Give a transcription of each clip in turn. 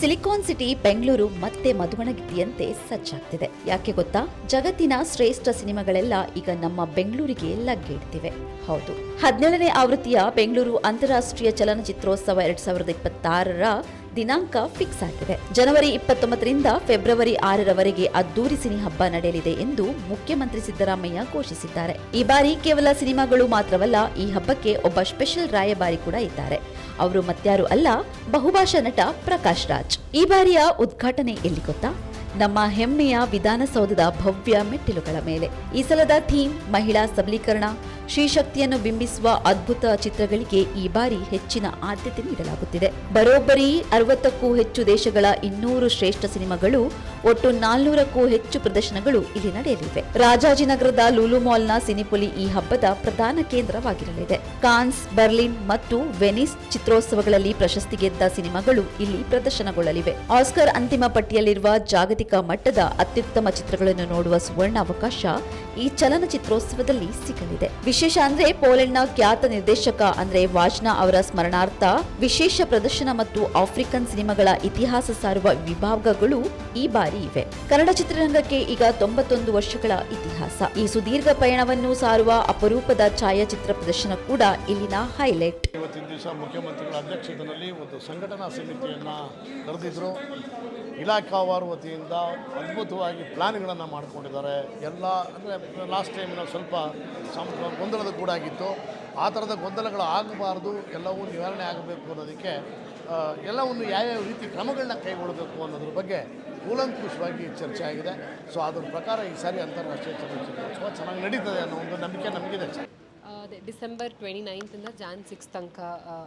Silicon city Bengaluru ಮತ್ತೆ ಮಧುವಣಗಿತ್ತಿಯಂತೆ ಸಜ್ಜಾಗ್ತಿದೆ. ಯಾಕೆ ಗೊತ್ತಾ? ಜಗತ್ತಿನ ಶ್ರೇಷ್ಠ ಸಿನಿಮಾಗಳೆಲ್ಲ ಈಗ ನಮ್ಮ ಬೆಂಗಳೂರಿಗೆ ಲಗ್ಗೆಡ್ತಿವೆ. ಹೌದು. ಹದಿನೇಳನೇ ಆವೃತ್ತಿಯ ಬೆಂಗಳೂರು ಅಂತಾರಾಷ್ಟ್ರೀಯ ಚಲನಚಿತ್ರೋತ್ಸವ ಎರಡ್ ಸಾವಿರದ ಇಪ್ಪತ್ತಾರರ ದಿನಾಂಕ ಫಿಕ್ಸ್ ಆಗಿದೆ. ಜನವರಿ ಇಪ್ಪತ್ತೊಂಬತ್ತರಿಂದ ಫೆಬ್ರವರಿ ಆರರವರೆಗೆ ಅದ್ದೂರಿ ಸಿನಿ ಹಬ್ಬ ನಡೆಯಲಿದೆ ಎಂದು ಮುಖ್ಯಮಂತ್ರಿ ಸಿದ್ದರಾಮಯ್ಯ ಘೋಷಿಸಿದ್ದಾರೆ. ಈ ಬಾರಿ ಕೇವಲ ಸಿನಿಮಾಗಳು ಮಾತ್ರವಲ್ಲ, ಈ ಹಬ್ಬಕ್ಕೆ ಒಬ್ಬ ಸ್ಪೆಷಲ್ ರಾಯಭಾರಿ ಕೂಡ ಇದ್ದಾರೆ. ಅವರು ಮತ್ಯಾರು ಅಲ್ಲ, ಬಹುಭಾಷಾ ನಟ ಪ್ರಕಾಶ್ ರಾಜ್. ಈ ಬಾರಿಯ ಉದ್ಘಾಟನೆ ಎಲ್ಲಿ ಗೊತ್ತಾ? ನಮ್ಮ ಹೆಮ್ಮೆಯ ವಿಧಾನಸೌಧದ ಭವ್ಯ ಮೆಟ್ಟಿಲುಗಳ ಮೇಲೆ. ಈ ಸಲದ ಥೀಮ್ ಮಹಿಳಾ ಸಬಲೀಕರಣ ಶ್ರೀಶಕ್ತಿಯನ್ನು ಬಿಂಬಿಸುವ ಅದ್ಭುತ ಚಿತ್ರಗಳಿಗೆ ಈ ಬಾರಿ ಹೆಚ್ಚಿನ ಆದ್ಯತೆ ನೀಡಲಾಗುತ್ತಿದೆ. ಬರೋಬ್ಬರಿ ಅರವತ್ತಕ್ಕೂ ಹೆಚ್ಚು ದೇಶಗಳ ಇನ್ನೂರು ಶ್ರೇಷ್ಠ ಸಿನಿಮಾಗಳು, ಒಟ್ಟು ನಾಲ್ನೂರಕ್ಕೂ ಹೆಚ್ಚು ಪ್ರದರ್ಶನಗಳು ಇಲ್ಲಿ ನಡೆಯಲಿವೆ. ರಾಜಾಜಿನಗರದ ಲೂಲು ಮಾಲ್ನ ಸಿನಿಪುಲಿ ಈ ಹಬ್ಬದ ಪ್ರಧಾನ ಕೇಂದ್ರವಾಗಿರಲಿದೆ. ಕಾನ್ಸ್, ಬರ್ಲಿನ್ ಮತ್ತು ವೆನಿಸ್ ಚಿತ್ರೋತ್ಸವಗಳಲ್ಲಿ ಪ್ರಶಸ್ತಿ ಗೆದ್ದ ಸಿನಿಮಾಗಳು ಇಲ್ಲಿ ಪ್ರದರ್ಶನಗೊಳ್ಳಲಿವೆ. ಆಸ್ಕರ್ ಅಂತಿಮ ಪಟ್ಟಿಯಲ್ಲಿರುವ ಜಾಗತಿಕ ಮಟ್ಟದ ಅತ್ಯುತ್ತಮ ಚಿತ್ರಗಳನ್ನು ನೋಡುವ ಸುವರ್ಣ ಅವಕಾಶ ಈ ಚಲನಚಿತ್ರೋತ್ಸವದಲ್ಲಿ ಸಿಗಲಿದೆ. ವಿಶೇಷ ಅಂದ್ರೆ ಪೋಲೆಂಡ್ನ ಖ್ಯಾತ ನಿರ್ದೇಶಕ ಅಂದ್ರೆ ವಾಜ್ನಾ ಅವರ ಸ್ಮರಣಾರ್ಥ ವಿಶೇಷ ಪ್ರದರ್ಶನ ಮತ್ತು ಆಫ್ರಿಕನ್ ಸಿನಿಮಾಗಳ ಇತಿಹಾಸ ಸಾರುವ ವಿಭಾಗಗಳು ಈ ಬಾರಿ ಇವೆ. ಕನ್ನಡ ಚಿತ್ರರಂಗಕ್ಕೆ ಈಗ ತೊಂಬತ್ತೊಂದು ವರ್ಷಗಳ ಇತಿಹಾಸ. ಈ ಸುದೀರ್ಘ ಪಯಣವನ್ನು ಸಾರುವ ಅಪರೂಪದ ಛಾಯಾಚಿತ್ರ ಪ್ರದರ್ಶನ ಕೂಡ ಇಲ್ಲಿನ ಹೈಲೈಟ್. ಇವತ್ತಿನ ದಿವಸ ಮುಖ್ಯಮಂತ್ರಿಗಳ ಅಧ್ಯಕ್ಷತೆಯಲ್ಲಿ ಒಂದು ಸಂಘಟನಾ ಸಮಿತಿಯನ್ನು ಕರೆದಿದ್ರು. ಇಲಾಖಾವಾರು ವತಿಯಿಂದ ಅದ್ಭುತವಾಗಿ ಪ್ಲಾನ್ಗಳನ್ನು ಮಾಡಿಕೊಂಡಿದ್ದಾರೆ. ಎಲ್ಲ ಅಂದರೆ ಲಾಸ್ಟ್ ಟೈಮ್ ಸ್ವಲ್ಪ ಸಂ- ಗೊಂದಲದ ಗೂಡಾಗಿತ್ತು. ಆ ಥರದ ಗೊಂದಲಗಳು ಆಗಬಾರ್ದು, ಎಲ್ಲವೂ ನಿವಾರಣೆ ಆಗಬೇಕು ಅನ್ನೋದಕ್ಕೆ ಎಲ್ಲವನ್ನು ಯಾವ್ಯಾವ ರೀತಿ ಕ್ರಮಗಳನ್ನ ಕೈಗೊಳ್ಳಬೇಕು ಅನ್ನೋದ್ರ ಬಗ್ಗೆ ಕೂಲಂಕುಷವಾಗಿ ಚರ್ಚೆ ಆಗಿದೆ. ಸೊ ಅದರ ಪ್ರಕಾರ ಈ ಸಾರಿ ಅಂತಾರಾಷ್ಟ್ರೀಯ ಚಲನಚಿತ್ರೋತ್ಸವ ಚೆನ್ನಾಗಿ ನಡೀತದೆ ಅನ್ನೋ ಒಂದು ನಂಬಿಕೆ ನಮಗಿದೆ. ಅದೇ, ಡಿಸೆಂಬರ್ ಟ್ವೆಂಟಿ ನೈನ್ತಿಂದ ಜಾನ್ ಸಿಕ್ಸ್ ತನಕ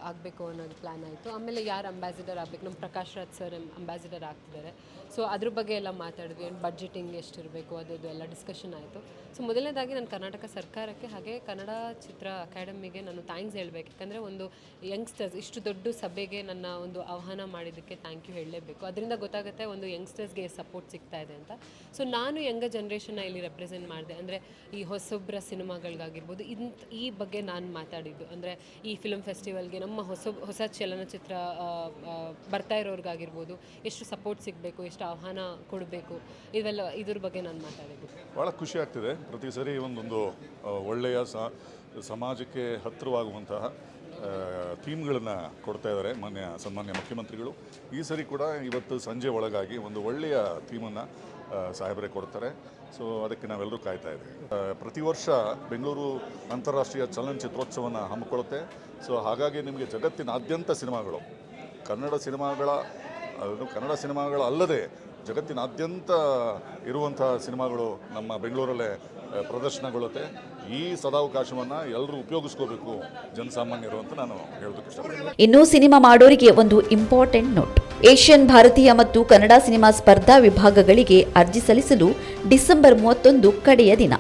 ಆಗಬೇಕು ಅನ್ನೋದು ಪ್ಲ್ಯಾನ್ ಆಯಿತು. ಆಮೇಲೆ ಯಾರು ಅಂಬಾಸಿಡರ್ ಆಗಬೇಕು? ನಮ್ಮ ಪ್ರಕಾಶ್ ರಾಜ್ ಸರ್ ಅಂಬಾಸಿಡರ್ ಆಗ್ತಿದ್ದಾರೆ. ಸೊ ಅದ್ರ ಬಗ್ಗೆ ಎಲ್ಲ ಮಾತಾಡಿದ್ವಿ. ಏನು ಬಡ್ಜೆಟಿಂಗ್ ಎಷ್ಟಿರಬೇಕು, ಅದು ಎಲ್ಲ ಡಿಸ್ಕಷನ್ ಆಯಿತು. ಸೊ ಮೊದಲನೇದಾಗಿ ನಾನು ಕರ್ನಾಟಕ ಸರ್ಕಾರಕ್ಕೆ, ಹಾಗೆ ಕನ್ನಡ ಚಿತ್ರ ಅಕಾಡೆಮಿಗೆ ನಾನು ಥ್ಯಾಂಕ್ಸ್ ಹೇಳಬೇಕು. ಯಾಕಂದರೆ ಒಂದು ಯಂಗ್ಸ್ಟರ್ಸ್ ಇಷ್ಟು ದೊಡ್ಡ ಸಭೆಗೆ ನನ್ನ ಒಂದು ಆಹ್ವಾನ ಮಾಡಿದ್ದಕ್ಕೆ ಥ್ಯಾಂಕ್ ಯು ಹೇಳಲೇಬೇಕು. ಅದರಿಂದ ಗೊತ್ತಾಗುತ್ತೆ ಒಂದು ಯಂಗ್ಸ್ಟರ್ಸ್ಗೆ ಸಪೋರ್ಟ್ ಸಿಗ್ತಾ ಇದೆ ಅಂತ. ಸೊ ನಾನು ಯಂಗ ಜನ್ರೇಷನ್ನ ಇಲ್ಲಿ ರೆಪ್ರೆಸೆಂಟ್ ಮಾಡಿದೆ. ಅಂದರೆ ಈ ಹೊಸೊಬ್ಬರ ಸಿನಿಮಾಗಳಿಗಾಗಿರ್ಬೋದು ಇಂಥ ಈ ಬಗ್ಗೆ ನಾನು ಮಾತಾಡಿದ್ದು. ಅಂದರೆ ಈ ಫಿಲ್ಮ್ ಫೆಸ್ಟಿವಲ್ಗೆ ನಮ್ಮ ಹೊಸ ಹೊಸ ಚಲನಚಿತ್ರ ಬರ್ತಾ ಇರೋರ್ಗಾಗಿರ್ಬೋದು, ಎಷ್ಟು ಸಪೋರ್ಟ್ ಸಿಗಬೇಕು, ಎಷ್ಟು ಆಹ್ವಾನ ಕೊಡಬೇಕು, ಇವೆಲ್ಲ, ಇದ್ರ ಬಗ್ಗೆ ನಾನು ಮಾತಾಡಿದ್ದು. ಭಾಳ ಖುಷಿ ಆಗ್ತಿದೆ. ಪ್ರತಿ ಸರಿ ಒಂದೊಂದು ಒಳ್ಳೆಯ ಸಮಾಜಕ್ಕೆ ಹತ್ತಿರವಾಗುವಂತಹ ಥೀಮ್ಗಳನ್ನು ಕೊಡ್ತಾ ಇದ್ದಾರೆ ಮಾನ್ಯ ಸನ್ಮಾನ್ಯ ಮುಖ್ಯಮಂತ್ರಿಗಳು. ಈ ಸರಿ ಕೂಡ ಇವತ್ತು ಸಂಜೆ ಒಳಗಾಗಿ ಒಂದು ಒಳ್ಳೆಯ ಥೀಮನ್ನು ಸಾಹೇಬರೇ ಕೊಡ್ತಾರೆ. ಸೊ ಅದಕ್ಕೆ ನಾವೆಲ್ಲರೂ ಕಾಯ್ತಾ ಇದ್ದೀವಿ. ಪ್ರತಿ ವರ್ಷ ಬೆಂಗಳೂರು ಅಂತಾರಾಷ್ಟ್ರೀಯ ಚಲನಚಿತ್ರೋತ್ಸವನ ಹಮ್ಮಿಕೊಳ್ಳುತ್ತೆ. ಸೊ ಹಾಗಾಗಿ ನಿಮಗೆ ಜಗತ್ತಿನಾದ್ಯಂತ ಸಿನಿಮಾಗಳು, ಕನ್ನಡ ಸಿನಿಮಾಗಳ ಕನ್ನಡ ಸಿನಿಮಾಗಳ ಅಲ್ಲದೆ ಜಗತ್ತಿನಾದ್ಯಂತ ಇರುವಂಥ ಸಿನಿಮಾಗಳು ನಮ್ಮ ಬೆಂಗಳೂರಲ್ಲೇ ಪ್ರದರ್ಶನಗೊಳ್ಳುತ್ತೆ. ಈ ಸದಾವಕಾಶವನ್ನು ಎಲ್ಲರೂ ಉಪಯೋಗಿಸ್ಕೋಬೇಕು ಜನಸಾಮಾನ್ಯರು ಅಂತ ನಾನು ಹೇಳೋದಕ್ಕೆ ಇಷ್ಟಪಡ್ತೀನಿ. ಇನ್ನು ಸಿನಿಮಾ ಮಾಡೋರಿಗೆ ಒಂದು ಇಂಪಾರ್ಟೆಂಟ್ ನೋಟ್. ಏಷ್ಯನ್, ಭಾರತೀಯ ಮತ್ತು ಕನ್ನಡ ಸಿನಿಮಾ ಸ್ಪರ್ಧಾ ವಿಭಾಗಗಳಿಗೆ ಅರ್ಜಿ ಸಲ್ಲಿಸಲು ಡಿಸೆಂಬರ್ ಮೂವತ್ತೊಂದು ಕಡೆಯ ದಿನ.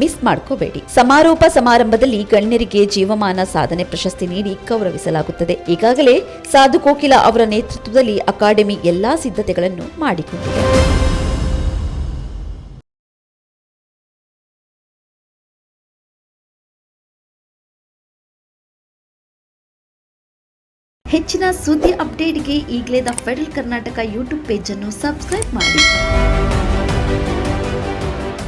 ಮಿಸ್ ಮಾಡ್ಕೋಬೇಡಿ. ಸಮಾರೋಪ ಸಮಾರಂಭದಲ್ಲಿ ಗಣ್ಯರಿಗೆ ಜೀವಮಾನ ಸಾಧನೆ ಪ್ರಶಸ್ತಿ ನೀಡಿ ಗೌರವಿಸಲಾಗುತ್ತದೆ. ಈಗಾಗಲೇ ಸಾಧು ಕೋಕಿಲ ಅವರ ನೇತೃತ್ವದಲ್ಲಿ ಅಕಾಡೆಮಿ ಎಲ್ಲಾ ಸಿದ್ಧತೆಗಳನ್ನು ಮಾಡಿಕೊಂಡಿದೆ. ಹೆಚ್ಚಿನ ಸುದ್ದಿ ಅಪ್ಡೇಟ್ಗೆ ಈಗಲೇ the Federal Karnataka YouTube page ಅನ್ನು ಸಬ್ಸ್ಕ್ರೈಬ್ ಮಾಡಿ.